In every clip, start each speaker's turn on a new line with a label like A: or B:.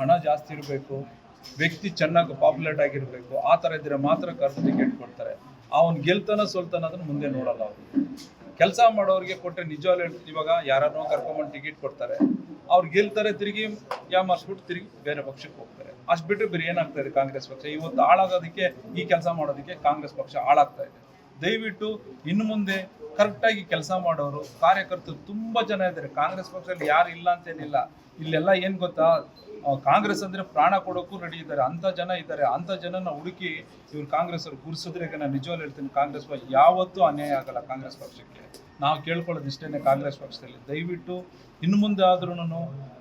A: ಹಣ ಜಾಸ್ತಿ ಇರಬೇಕು ವ್ಯಕ್ತಿ ಚೆನ್ನಾಗಿ ಪಾಪ್ಯುಲೇಟ್ ಆಗಿರಬೇಕು ಆ ಥರ ಇದ್ರೆ ಮಾತ್ರ ಕರೆದು ಟಿಕೆಟ್ ಕೊಡ್ತಾರೆ. ಅವನು ಗೆಲ್ತಾನ ಸೋಲ್ತಾನ ಅದನ್ನ ಮುಂದೆ ನೋಡಲ್ಲ ಅವರು. ಕೆಲಸ ಮಾಡೋರಿಗೆ ಕೊಟ್ಟರೆ ನಿಜ ಹೇಳ್ತೀನಿ, ಇವಾಗ ಯಾರನ್ನೋ ಕರ್ಕೊಂಬಂದು ಟಿಕೆಟ್ ಕೊಡ್ತಾರೆ. ಅವ್ರು ಗೆಲ್ತಾರೆ ತಿರುಗಿ ಯಾಮರ್ಸ್ಬಿಟ್ಟು ತಿರುಗಿ ಬೇರೆ ಪಕ್ಷಕ್ಕೆ ಹೋಗ್ತಾರೆ. ಅಷ್ಟು ಬಿಟ್ಟರೆ ಬೇರೆ ಏನಾಗ್ತಾ ಇದೆ ಕಾಂಗ್ರೆಸ್ ಪಕ್ಷ? ಇವತ್ತು ಹಾಳಾಗೋದಕ್ಕೆ ಈ ಕೆಲಸ ಮಾಡೋದಕ್ಕೆ ಕಾಂಗ್ರೆಸ್ ಪಕ್ಷ ಹಾಳಾಗ್ತಾ ಇದೆ. ದಯವಿಟ್ಟು ಇನ್ನು ಮುಂದೆ ಕರೆಕ್ಟಾಗಿ ಕೆಲಸ ಮಾಡೋರು ಕಾರ್ಯಕರ್ತರು ತುಂಬಾ ಜನ ಇದ್ದಾರೆ. ಕಾಂಗ್ರೆಸ್ ಪಕ್ಷದಲ್ಲಿ ಯಾರು ಇಲ್ಲ ಅಂತೇನಿಲ್ಲ. ಇಲ್ಲೆಲ್ಲ ಏನ್ ಗೊತ್ತಾ? ಕಾಂಗ್ರೆಸ್ ಅಂದ್ರೆ ಪ್ರಾಣ ಕೊಡೋಕ್ಕೂ ರೆಡಿ ಇದ್ದಾರೆ. ಅಂತ ಜನ ಇದ್ದಾರೆ. ಅಂತ ಜನನ ಹುಡುಕಿ ಇವ್ರು ಕಾಂಗ್ರೆಸ್ ಅವ್ರು ಗುರ್ಸಿದ್ರೆ ನಾನು ನಿಜವಾಗ್ಲೂ ಹೇಳ್ತೀನಿ, ಕಾಂಗ್ರೆಸ್ ಪಕ್ಷ ಯಾವತ್ತೂ ಅನ್ಯಾಯ ಆಗಲ್ಲ ಕಾಂಗ್ರೆಸ್ ಪಕ್ಷಕ್ಕೆ. ನಾವು ಕೇಳ್ಕೊಳ್ಳೋದು ಇಷ್ಟೇನೆ ಕಾಂಗ್ರೆಸ್ ಪಕ್ಷದಲ್ಲಿ. ದಯವಿಟ್ಟು ಇನ್ನು ಮುಂದೆ ಆದ್ರೂ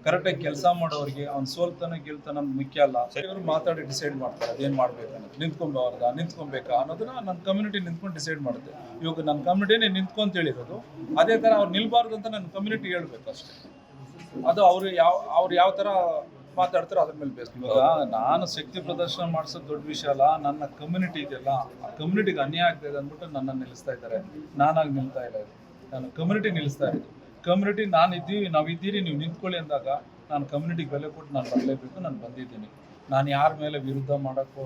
A: ಕರೆಕ್ಟಾಗಿ ಕೆಲಸ ಮಾಡೋರಿಗೆ ಅವ್ನು ಸೋಲ್ತಾನ ಗೆಲ್ತಾನ ಮುಖ್ಯ ಅಲ್ಲ. ಇವರು ಮಾತಾಡಿ ಡಿಸೈಡ್ ಮಾಡ್ತಾರೆ. ಅದೇನ್ ಮಾಡ್ಬೇಕು ಅನ್ನೋದು. ನಿಂತ್ಕೊಂಬಾರ್ದಾ ನಿಂತ್ಕೊಬೇಕಾ ಅನ್ನೋದನ್ನ ನನ್ನ ಕಮ್ಯುನಿಟಿ ನಿಂತ್ಕೊಂಡು ಡಿಸೈಡ್ ಮಾಡುತ್ತೆ. ಇವಾಗ ನನ್ನ ಕಮ್ಯುನಿಟಿನೇ ನಿಂತ್ಕೊಂತ ಹೇಳಿರೋದು. ಅದೇ ತರ ಅವ್ರು ನಿಲ್ಬಾರ್ದು ಅಂತ ನನ್ನ ಕಮ್ಯುನಿಟಿ ಹೇಳ್ಬೇಕು ಅಷ್ಟೇ. ಅದು ಅವರು ಯಾವ, ಅವ್ರು ಯಾವ ತರ ಮಾತಾಡ್ತಾರೋ ಅದ್ರ ಮೇಲೆ ಬೇಸ್ ಇವಾಗ ನಾನು ಶಕ್ತಿ ಪ್ರದರ್ಶನ ಮಾಡಿಸೋದು ದೊಡ್ಡ ವಿಷಯ ಅಲ್ಲ ನನ್ನ ಕಮ್ಯುನಿಟಿ ಇದೆಯಲ್ಲ ಆ ಕಮ್ಯುನಿಟಿಗೆ ಅನ್ಯಾಯ ಆಗ್ತಾ ಇದೆ ಅಂದ್ಬಿಟ್ಟು ನನ್ನ ನಿಲ್ಲಿಸ್ತಾ ಇದ್ದಾರೆ. ನಾನಾಗಿ ನಿಲ್ತಾ ಇಲ್ಲ ನಾನು ಕಮ್ಯುನಿಟಿ ನಿಲ್ಲಿಸ್ತಾ ಇರೋದು. ಕಮ್ಯುನಿಟಿ ನಾನು ಇದ್ದೀವಿ ನಾವು ಇದ್ದೀರಿ ನೀವು ನಿಂತ್ಕೊಳ್ಳಿ ಅಂದಾಗ ನಾನು ಕಮ್ಯುನಿಟಿಗೆ ಬೆಲೆ ಕೊಟ್ಟು ನಾನು ಬರಲೇಬೇಕು ನಾನು ಬಂದಿದ್ದೀನಿ. ನಾನು ಯಾರ ಮೇಲೆ ವಿರುದ್ಧ ಮಾಡೋಕ್ಕೂ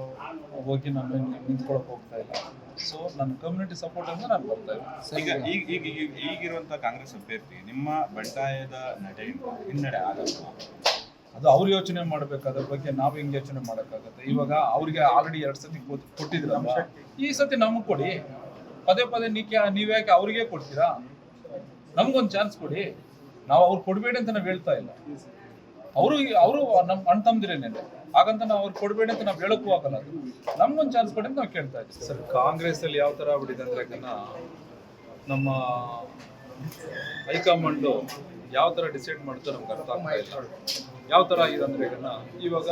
A: ಹೋಗಿ ನಾನು ನಿಂತ್ಕೊಳಕ್ ಹೋಗ್ತಾ ಇಲ್ಲ. ಸೊ ನನ್ನ ಕಮ್ಯುನಿಟಿ ಸಪೋರ್ಟ್ ಅಂತ ನಾನು ಬರ್ತಾ ಇದ್ದೀನಿ
B: ಈಗ ಈಗ ಈಗ ಈಗ- ಈಗಿರುವಂತ ಕಾಂಗ್ರೆಸ್ ಅಭ್ಯರ್ಥಿ ನಿಮ್ಮ ಬಂಡಾಯದ ನಡೆ ಹಿನ್ನಡೆ ಆಗಲ್ವಾ?
A: ಅದು ಅವ್ರು ಯೋಚನೆ ಮಾಡ್ಬೇಕು ಬಗ್ಗೆ ನಾವು ಹೆಂಗ್ ಯೋಚನೆ ಮಾಡೋಕ್ಕಾಗತ್ತೆ? ಇವಾಗ ಅವ್ರಿಗೆ ಆಲ್ರೆಡಿ ಎರಡು ಸತಿ ಕೊಟ್ಟಿದ್ರ ಈ ಸತಿ ನಮಗೆ ಕೊಡಿ. ಪದೇ ಪದೇ ನೀಕೆ ನೀವ್ಯಾಕೆ ಅವ್ರಿಗೆ ಕೊಡ್ತೀರಾ? ನಮ್ಗೊಂದು ಚಾನ್ಸ್ ಕೊಡಿ. ನಾವು ಅವ್ರು ಕೊಡ್ಬೇಡಿ ಅಂತ ನಾವು ಹೇಳ್ತಾ ಇಲ್ಲ. ಅವರು ಅವರು ನಮ್ಮ ಅಣ್ಣ ತಮ್ದಿರೇನೆ ಹಾಗಂತ ನಾವು ಅವ್ರು ಕೊಡ್ಬೇಡಿ ಅಂತ ನಾವು ಹೇಳಕ್ಕೂ ಆಗಲ್ಲ ಅದು. ನಮ್ಗೊಂದು ಚಾನ್ಸ್ ಕೊಡಿ ಅಂತ ನಾವು ಕೇಳ್ತಾ ಇದ್ದೀವಿ ಸರ್ ಕಾಂಗ್ರೆಸ್ ಅಲ್ಲಿ ಯಾವ ತರ ಆಗ್ಬಿಟ್ಟಿದೆ ನಮ್ಮ ಹೈಕಮಾಂಡು ಯಾವ ತರ ಡಿಸೈಡ್ ಮಾಡ್ತಾರೆ ನಮ್ಗೆ ಅರ್ಥ ಆಗ್ತಾ ಇಲ್ಲ. ಯಾವ ತರ ಇದೆ ಅಂದ್ರೆ ಇವಾಗ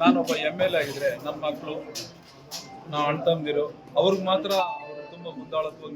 A: ನಾನೊಬ್ಬ ಎಂ ಎಲ್ ಎ ಆಗಿದ್ರೆ ನನ್ನ ಮಕ್ಕಳು ನಾ ಅಣ್ಣ ತಮ್ಮದಿರು, ಅವ್ರಿಗೆ ಮಾತ್ರ ಅವ್ರು ತುಂಬಾ ಮುಂದಾಳತ್ವ